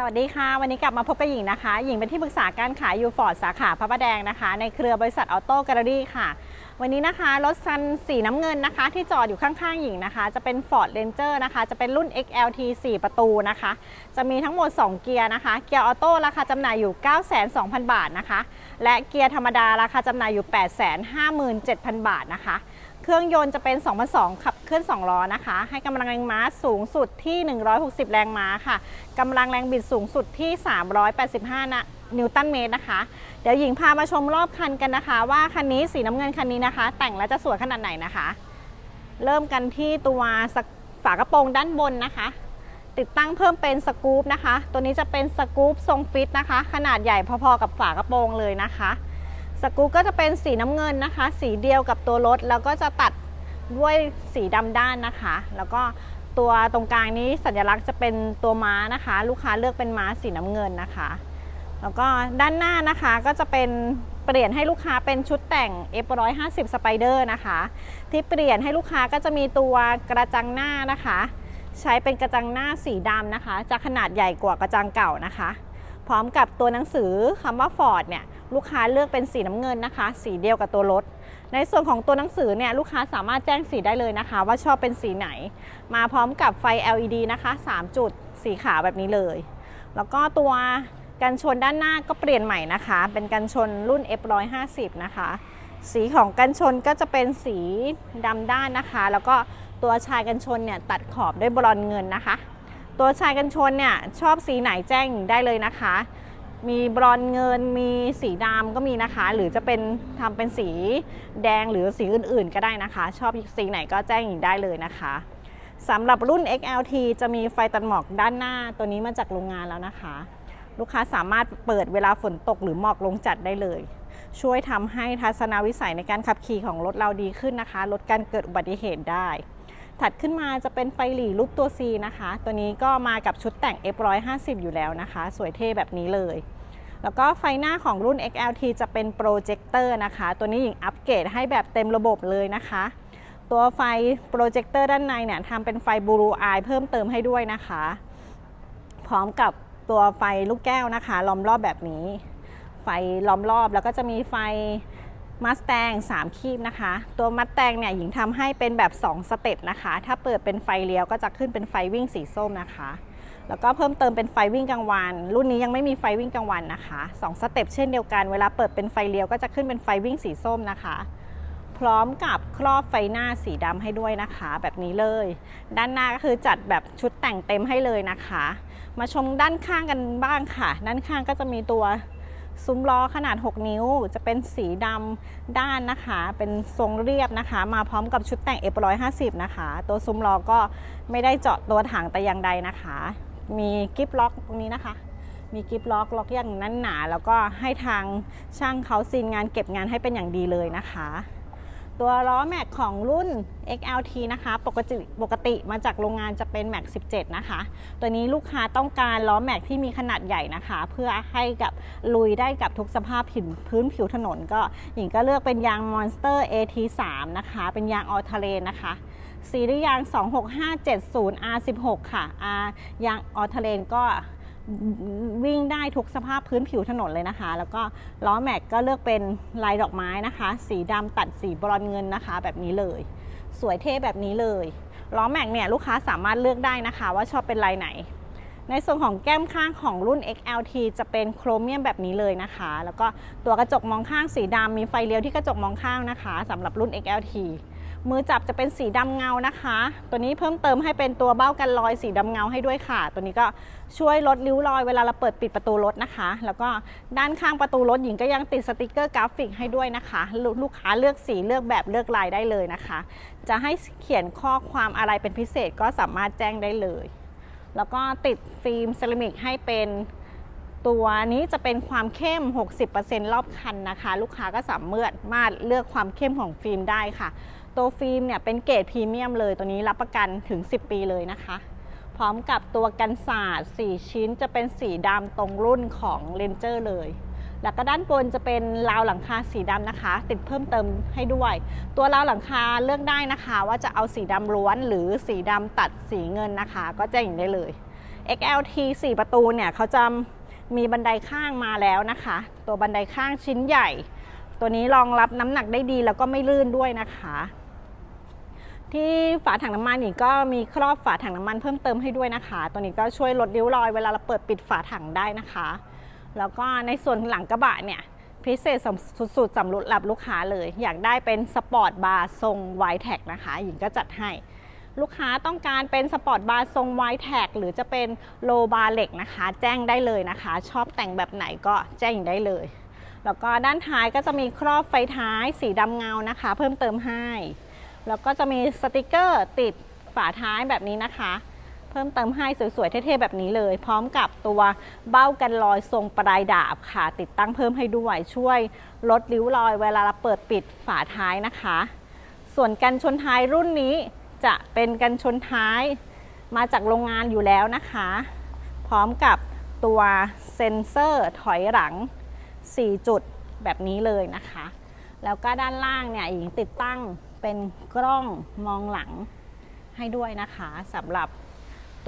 สวัสดีค่ะ วันนี้กลับมาพบกับหญิงนะคะ หญิงเป็นที่ปรึกษาการขายยูฟอร์ดสาขาพระประแดงนะคะ ในเครือบริษัทออโต้แกลเลอรี่ค่ะ วันนี้นะคะ รถซันสีน้ำเงินนะคะ ที่จอดอยู่ข้างๆหญิงนะคะ จะเป็น Ford Ranger นะคะ จะเป็นรุ่น XLT 4 ประตูนะคะ จะมีทั้งหมด 2 เกียร์นะคะ เกียร์ออโต้ราคาจำหน่ายอยู่ 9,200,000บาทนะคะ และเกียร์ธรรมดาราคาจำหน่ายอยู่ 857,000 บาทนะคะ เครื่องยนต์จะเป็น 2002 ขับเคลื่อน 2 ล้อนะคะ ให้กำลังแรงม้าสูงสุดที่ 160 แรงม้าค่ะกำลังแรงบิดสูงสุดที่ 385 นะนิวตันเมตรนะคะ เดี๋ยวหญิงพามาชมรอบคันกันนะคะ ว่าคันนี้สีน้ำเงินคันนี้นะคะ แต่งแล้วจะสวยขนาดไหนนะคะ เริ่มกันที่ตัวฝากระโปรงด้านบนนะคะ ติดตั้งเพิ่มเป็นสกู๊ปนะคะ ตัวนี้จะเป็นสกู๊ปทรงฟิตนะคะ ขนาดใหญ่พอๆกับฝากระโปรงเลยนะคะ สกูก็จะเป็นสีน้ำเงินนะคะ สีเดียวกับตัวรถแล้วก็จะตัดด้วยสีดำด้านนะคะ แล้วก็ตัวตรงกลางนี้สัญลักษณ์จะเป็นตัวม้านะคะ ลูกค้าเลือกเป็นม้าสีน้ำเงินนะคะ แล้วก็ด้านหน้านะคะก็จะเป็นเปลี่ยนให้ลูกค้าเป็นชุดแต่ง F150 Spider นะคะ ที่เปลี่ยนให้ลูกค้าก็จะมีตัวกระจังหน้านะคะ ใช้เป็นกระจังหน้าสีดำนะคะ จะขนาดใหญ่กว่ากระจังเก่านะคะ พร้อมกับตัวหนังสือคำว่า Ford เนี่ยลูกค้าเลือกเป็นสีน้ำเงินนะคะ สีเดียวกับตัวรถ ในส่วนของตัวหนังสือเนี่ยลูกค้าสามารถแจ้งสีได้เลยนะคะ ว่าชอบเป็นสีไหน มาพร้อมกับไฟ LED นะคะ 3 จุดสีขาวแบบนี้เลย แล้วก็ตัวกันชนด้านหน้าก็เปลี่ยนใหม่นะคะ เป็นกันชนรุ่น F150 นะคะ สีของกันชนก็จะเป็นสีดำด้านนะคะ แล้วก็ตัวชายกันชนเนี่ยตัดขอบด้วยบรอนเงินนะคะ ตัวชายกันชนเนี่ยชอบสีไหนแจ้งได้เลยนะคะ มีบรอนเงินมีสีดำก็มีนะคะ หรือจะเป็นทำเป็นสีแดงหรือสีอื่นๆ ก็ได้นะคะ ชอบสีไหนก็แจ้งหญิงได้เลยนะคะสำหรับรุ่น XLT จะมีไฟตัดหมอกด้านหน้าตัวนี้มาจากโรงงานแล้วนะคะ ลูกค้าสามารถเปิดเวลาฝนตกหรือหมอกลงจัดได้เลย ช่วยทำให้ทัศนวิสัยในการขับขี่ของรถเราดีขึ้นนะคะ ลดการเกิดอุบัติเหตุได้ ถัดขึ้นมาจะเป็นไฟหลีรูปตัว C นะคะ ตัวนี้ก็มากับชุดแต่ง F150 อยู่แล้วนะคะ สวยเท่แบบนี้เลย แล้วก็ไฟหน้าของรุ่น XLT จะเป็นโปรเจคเตอร์นะคะ ตัวนี้หญิงอัปเกรดให้แบบเต็มระบบเลยนะคะ ตัวไฟโปรเจคเตอร์ด้านในเนี่ยทำเป็นไฟบลูอายเพิ่มเติมให้ด้วยนะคะ พร้อมกับตัวไฟลูกแก้วนะคะ ล้อมรอบแบบนี้ ไฟล้อมรอบแล้วก็จะมีไฟ มัสแตง3 คีบนะคะ ตัวมัสแตงเนี่ยหญิงทำให้เป็นแบบ 2 สเต็ปนะคะ ถ้าเปิดเป็นไฟเลี้ยวก็จะขึ้นเป็นไฟวิ่งสีส้มนะคะ แล้วก็เพิ่มเติมเป็นไฟวิ่งกลางวัน รุ่นนี้ยังไม่มีไฟวิ่งกลางวันนะคะ2สเต็ปเช่นเดียวกัน เวลาเปิดเป็นไฟเลี้ยวก็จะขึ้นเป็นไฟวิ่งสีส้มนะคะ พร้อมกับครอบไฟหน้าสีดำให้ด้วยนะคะ แบบนี้เลย ด้านหน้าก็คือจัดแบบชุดแต่งเต็มให้เลยนะคะ มาชมด้านข้างกันบ้างค่ะ ด้านข้างก็จะมีตัว ซุ้มล้อขนาด 6 นิ้ว จะเป็นสีดำด้านนะคะ เป็นทรงเรียบนะคะ มาพร้อมกับชุดแต่ง F150 นะคะ ตัวซุ้มล้อก็ไม่ได้เจาะตัวถังแต่อย่างใดนะคะ มีกิฟล็อกตรงนี้นะคะ มีกิฟล็อกล็อกอย่างนั้นหนา แล้วก็ให้ทางช่างเขาซีนงานเก็บงานให้เป็นอย่างดีเลยนะคะ ตัวล้อแม็กของรุ่น XLT นะคะ ปกติปกติมาจากโรงงานจะเป็นแม็ก17 นะคะ ตัวนี้ลูกค้าต้องการล้อแม็กที่มีขนาดใหญ่นะคะ เพื่อให้กับลุยได้กับทุกสภาพผิวพื้นผิวถนนก็ หญิงก็เลือกเป็นยาง Monster AT3 นะคะ เป็นยางออ t เ r นนะคะซีรีส์ยาง 26570 R16 ค่ะ R ยางออ t เ r นก็ วิ่งได้ทุกสภาพพื้นผิวถนนเลยนะคะ แล้วก็ล้อแม็กก็เลือกเป็นลายดอกไม้นะคะ สีดำตัดสีบรอนเงินนะคะ แบบนี้เลย สวยเท่แบบนี้เลยล้อแม็กเนี่ยลูกค้าสามารถเลือกได้นะคะ ว่าชอบเป็นลายไหน ในส่วนของแก้มข้างของรุ่น XLT จะเป็นโครเมียมแบบนี้เลยนะคะ แล้วก็ตัวกระจกมองข้างสีดำมีไฟเลี้ยวที่กระจกมองข้างนะคะสำหรับรุ่น XLT มือจับจะเป็นสีดำเงานะคะ ตัวนี้เพิ่มเติมให้เป็นตัวเบ้ากันรอยสีดำเงาให้ด้วยค่ะ ตัวนี้ก็ช่วยลดริ้วรอยเวลาเราเปิดปิดประตูรถนะคะ แล้วก็ด้านข้างประตูรถหญิงก็ยังติดสติกเกอร์กราฟิกให้ด้วยนะคะ ลูลูกค้าเลือกสีเลือกแบบเลือกลายได้เลยนะคะ จะให้เขียนข้อความอะไรเป็นพิเศษก็สามารถแจ้งได้เลย แล้วก็ติดฟิล์มเซรามิกให้เป็นตัวนี้จะเป็นความเข้ม 60%รอบคันนะคะ ลูกค้าก็สามารถเลือกความเข้มของฟิล์มได้ค่ะ ตัวฟิล์มเนี่ยเป็นเกรดพรีเมียมเลย ตัวนี้รับประกันถึง 10 ปีเลยนะคะ พร้อมกับตัวกันศาสตร์ 4 ชิ้นจะเป็นสีดำตรงรุ่นของเลนเจอร์เลย แล้วก็ด้านบนจะเป็นราวหลังคาสีดำนะคะ ติดเพิ่มเติมให้ด้วย ตัวราวหลังคาเลือกได้นะคะ ว่าจะเอาสีดำล้วนหรือสีดำตัดสีเงินนะคะ ก็แจ้งได้เลย XLT 4 ประตูเนี่ยเขาจะมีบันไดข้างมาแล้วนะคะ ตัวบันไดข้างชิ้นใหญ่ ตัวนี้รองรับน้ำหนักได้ดีแล้วก็ไม่ลื่นด้วยนะคะ ที่ฝาถังน้ำมันอีกก็มีครอบฝาถังน้ำมันเพิ่มเติมให้ด้วยนะคะ ตัวนี้ก็ช่วยลดริ้วรอยเวลาเราเปิดปิดฝาถังได้นะคะ แล้วก็ในส่วนหลังกระบะเนี่ยพิเศษสุดๆสำหรับลูกค้าเลย อยากได้เป็นสปอร์ตบาร์ทรงไวแท็กนะคะหญิงก็จัดให้ ลูกค้าต้องการเป็นสปอร์ตบาร์ทรงไวแท็กหรือจะเป็นโลบาร์เหล็กนะคะ แจ้งได้เลยนะคะ ชอบแต่งแบบไหนก็แจ้งได้เลย แล้วก็ด้านท้ายก็จะมีครอบไฟท้ายสีดำเงานะคะ เพิ่มเติมให้ แล้วก็จะมีสติกเกอร์ติดฝาท้ายแบบนี้นะคะ พิ่มเติมให้สวยๆเท่ๆแบบนี้เลย พร้อมกับตัวเบ้ากันรอยทรงปลายดาบค่ะ ติดตั้งเพิ่มให้ด้วยช่วยลดริ้วรอยเวลาเราเปิดปิดฝาท้ายนะคะ ส่วนกันชนท้ายรุ่นนี้จะเป็นกันชนท้ายมาจากโรงงานอยู่แล้วนะคะ พร้อมกับตัวเซ็นเซอร์ถอยหลัง 4 จุดแบบนี้เลยนะคะ แล้วก็ด้านล่างเนี่ยหญิงติดตั้งเป็นกล้องมองหลังให้ด้วยนะคะสำหรับ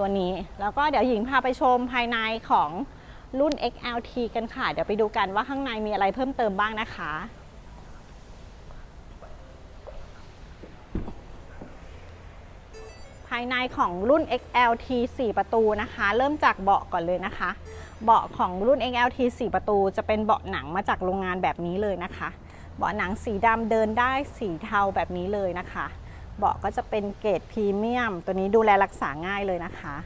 ตัวนี้ แล้วก็เดี๋ยวหญิงพาไปชมภายในของรุ่น XLT กันค่ะ เดี๋ยวไปดูกันว่าข้างในมีอะไรเพิ่มเติมบ้างนะคะ ภายในของรุ่น XLT 4 ประตูนะคะ เริ่มจากเบาะก่อนเลยนะคะ เบาะของรุ่น XLT 4 ประตู จะเป็นเบาะหนังมาจากโรงงานแบบนี้เลยนะคะ เบาะหนังสีดำเดินได้สีเทาแบบนี้เลยนะคะ เบาะก็จะเป็นเกรดพรีเมียม ตัวนี้ดูแลรักษาง่ายเลยนะคะ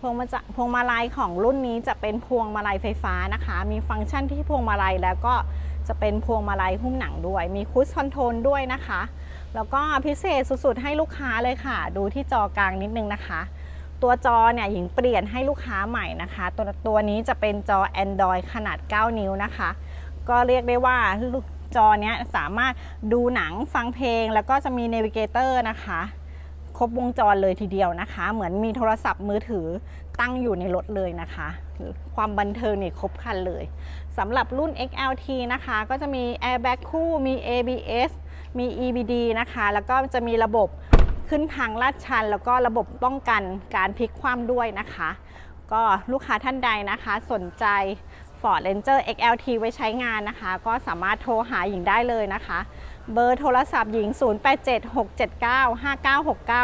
พวงมาจะพวงมาลัยของรุ่นนี้จะเป็นพวงมาลัยไฟฟ้านะคะ มีฟังก์ชันที่พวงมาลัยแล้วก็จะเป็นพวงมาลัยหุ้มหนังด้วย มีคูสคอนโทรลด้วยนะคะ แล้วก็พิเศษสุดๆให้ลูกค้าเลยค่ะ ดูที่จอกลางนิดนึงนะคะ ตัวจอเนี่ยหญิงเปลี่ยนให้ลูกค้าใหม่นะคะ ตัวตัวนี้จะเป็นจอ Android ขนาด 9 นิ้วนะคะ ก็เรียกได้ว่า จอเนี้ยสามารถดูหนังฟังเพลง แล้วก็จะมี Navigator นะคะ ครบวงจรเลยทีเดียวนะคะ เหมือนมีโทรศัพท์มือถือตั้งอยู่ในรถเลยนะคะ ความบันเทิงนี่ครบครันเลยสำหรับรุ่น XLT นะคะ ก็จะมี Airbag คู่มี ABS มี EBD นะคะ แล้วก็จะมีระบบขึ้นทางลาดชัน แล้วก็ระบบป้องกันการพลิกคว่ำด้วยนะคะ ก็ลูกค้าท่านใดนะคะ สนใจ Ford Ranger XLT ไว้ใช้งานนะคะ ก็สามารถโทรหาหญิงได้เลยนะคะ เบอร์โทรศัพท์หญิง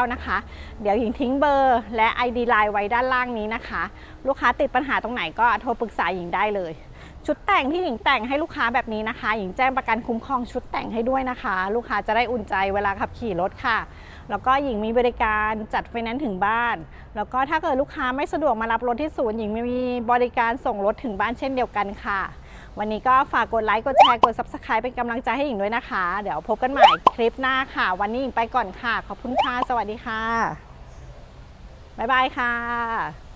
0876795969 นะคะ เดี๋ยวหญิงทิ้งเบอร์และ ID Line ไว้ด้านล่างนี้นะคะ ลูกค้าติดปัญหาตรงไหนก็โทรปรึกษาหญิงได้เลย ชุดแต่งที่หญิงแต่งให้ลูกค้าแบบนี้นะคะ หญิงแจ้งประกันคุ้มครองชุดแต่งให้ด้วยนะคะ ลูกค้าจะได้อุ่นใจเวลาขับขี่รถค่ะ แล้วก็หญิงมีบริการจัดไฟแนนซ์ถึงบ้าน แล้วก็ถ้าเกิดลูกค้าไม่สะดวกมารับรถที่ศูนย์หญิงมีบริการส่งรถถึงบ้านเช่นเดียวกันค่ะ วันนี้ก็ฝากกดไลค์ กดแชร์ กด Subscribe เป็นกำลังใจให้หญิงด้วยนะคะ เดี๋ยวพบกันใหม่คลิปหน้าค่ะ วันนี้หญิงไปก่อนค่ะ ขอบคุณค่ะ สวัสดีค่ะ บ๊ายบายค่ะ